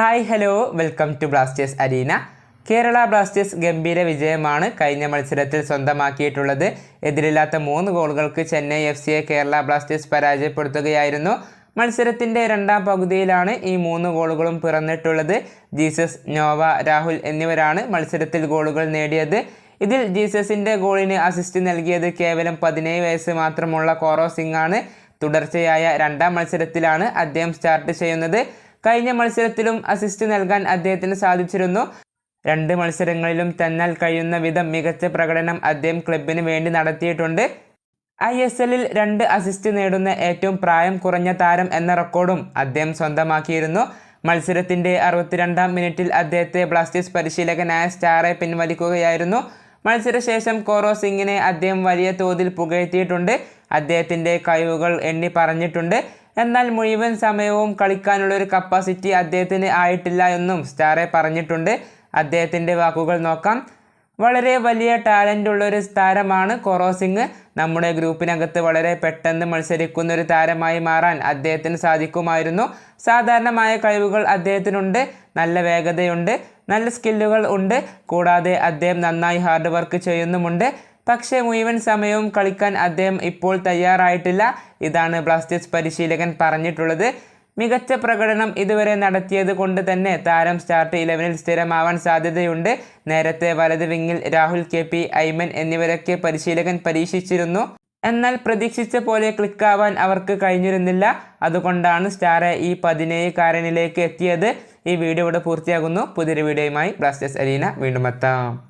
Hi hello welcome to Blasters arena Kerala Blasters ഗംഭീര വിജയമാണ്. കഴിഞ്ഞ മത്സരത്തിൽ സ്വന്തമാക്കിയിട്ടുള്ളത്. എതിരില്ലാത്ത മൂന്ന് ഗോളുകൾക്ക് ചെന്നൈ എഫ് സിയെ കേരള ബ്ലാസ്റ്റേഴ്സ് പരാജയപ്പെടുത്തുകയായിരുന്നു. മത്സരത്തിന്റെ രണ്ടാം പകുതിയിലാണ് ഈ മൂന്ന് ഗോളുകളും പിറന്നിട്ടുള്ളത്. ജീസസ് നോവ രാഹുൽ എന്നിവരാണ് മത്സരത്തിൽ ഗോളുകൾ നേടിയത്. ഇതിൽ ജീസസിന്റെ ഗോളിന് അസിസ്റ്റ് നൽകിയത് കേവലം പതിനേഴ് വയസ്സ് മാത്രമുള്ള കോറോ സിംഗ് ആണ്. തുടർച്ചയായ രണ്ടാം മത്സരത്തിലാണ് അദ്ദേഹം സ്റ്റാർട്ട് ചെയ്യുന്നത്. കഴിഞ്ഞ മത്സരത്തിലും അസിസ്റ്റ് നൽകാൻ അദ്ദേഹത്തിന് സാധിച്ചിരുന്നു. രണ്ട് മത്സരങ്ങളിലും തന്നാൽ കഴിയുന്ന വിധം മികച്ച പ്രകടനം അദ്ദേഹം ക്ലബിന് വേണ്ടി നടത്തിയിട്ടുണ്ട്. ഐ എസ് എല്ലിൽ രണ്ട് അസിസ്റ്റ് നേടുന്ന ഏറ്റവും പ്രായം കുറഞ്ഞ താരം എന്ന റെക്കോർഡും അദ്ദേഹം സ്വന്തമാക്കിയിരുന്നു. മത്സരത്തിന്റെ അറുപത്തിരണ്ടാം മിനിറ്റിൽ അദ്ദേഹത്തെ ബ്ലാസ്റ്റേഴ്സ് പരിശീലകനായ സ്റ്റാറെ പിൻവലിക്കുകയായിരുന്നു. മത്സരശേഷം കോറോ സിംഗിനെ അദ്ദേഹം വലിയ തോതിൽ പുകഴ്ത്തിയിട്ടുണ്ട്. അദ്ദേഹത്തിന്റെ കഴിവുകൾ എണ്ണി പറഞ്ഞിട്ടുണ്ട്. എന്നാൽ മുഴുവൻ സമയവും കളിക്കാനുള്ള ഒരു കപ്പാസിറ്റി അദ്ദേഹത്തിന് ആയിട്ടില്ല എന്നും സ്റ്റാറെ പറഞ്ഞിട്ടുണ്ട്. അദ്ദേഹത്തിന്റെ വാക്കുകൾ നോക്കാം. വളരെ വലിയ ടാലന്റ് ഉള്ള ഒരു താരമാണ് കൊറോസിങ്. നമ്മുടെ ഗ്രൂപ്പിനകത്ത് വളരെ പെട്ടെന്ന് മത്സരിക്കുന്ന ഒരു താരമായി മാറാൻ അദ്ദേഹത്തിന് സാധിക്കുമായിരുന്നു. സാധാരണമായ കഴിവുകൾ അദ്ദേഹത്തിനുണ്ട്. നല്ല വേഗതയുണ്ട്. നല്ല സ്കില്ലുകൾ ഉണ്ട്. കൂടാതെ അദ്ദേഹം നന്നായി ഹാർഡ് വർക്ക് ചെയ്യുന്നുമുണ്ട്. പക്ഷേ മുഴുവൻ സമയവും കളിക്കാൻ അദ്ദേഹം ഇപ്പോൾ തയ്യാറായിട്ടില്ല. ഇതാണ് ബ്ലാസ്റ്റേഴ്സ് പരിശീലകൻ പറഞ്ഞിട്ടുള്ളത്. മികച്ച പ്രകടനം ഇതുവരെ നടത്തിയത് കൊണ്ട് തന്നെ താരം സ്റ്റാർട്ട് ഇലവനിൽ സ്ഥിരമാവാൻ സാധ്യതയുണ്ട്. നേരത്തെ വലത് വിങ്ങിൽ രാഹുൽ കെ പി ഐമൻ എന്നിവരൊക്കെ പരിശീലകൻ പരീക്ഷിച്ചിരുന്നു. എന്നാൽ പ്രതീക്ഷിച്ച പോലെ ക്ലിക്കാവാൻ അവർക്ക് കഴിഞ്ഞിരുന്നില്ല. അതുകൊണ്ടാണ് സ്റ്റാറെ ഈ പതിനേഴുകാരനിലേക്ക് എത്തിയത്. ഈ വീഡിയോ ഇവിടെ പൂർത്തിയാകുന്നു. പുതിയൊരു വീഡിയോയുമായി ബ്ലാസ്റ്റേഴ്സ് അരീന വീണ്ടും എത്താം.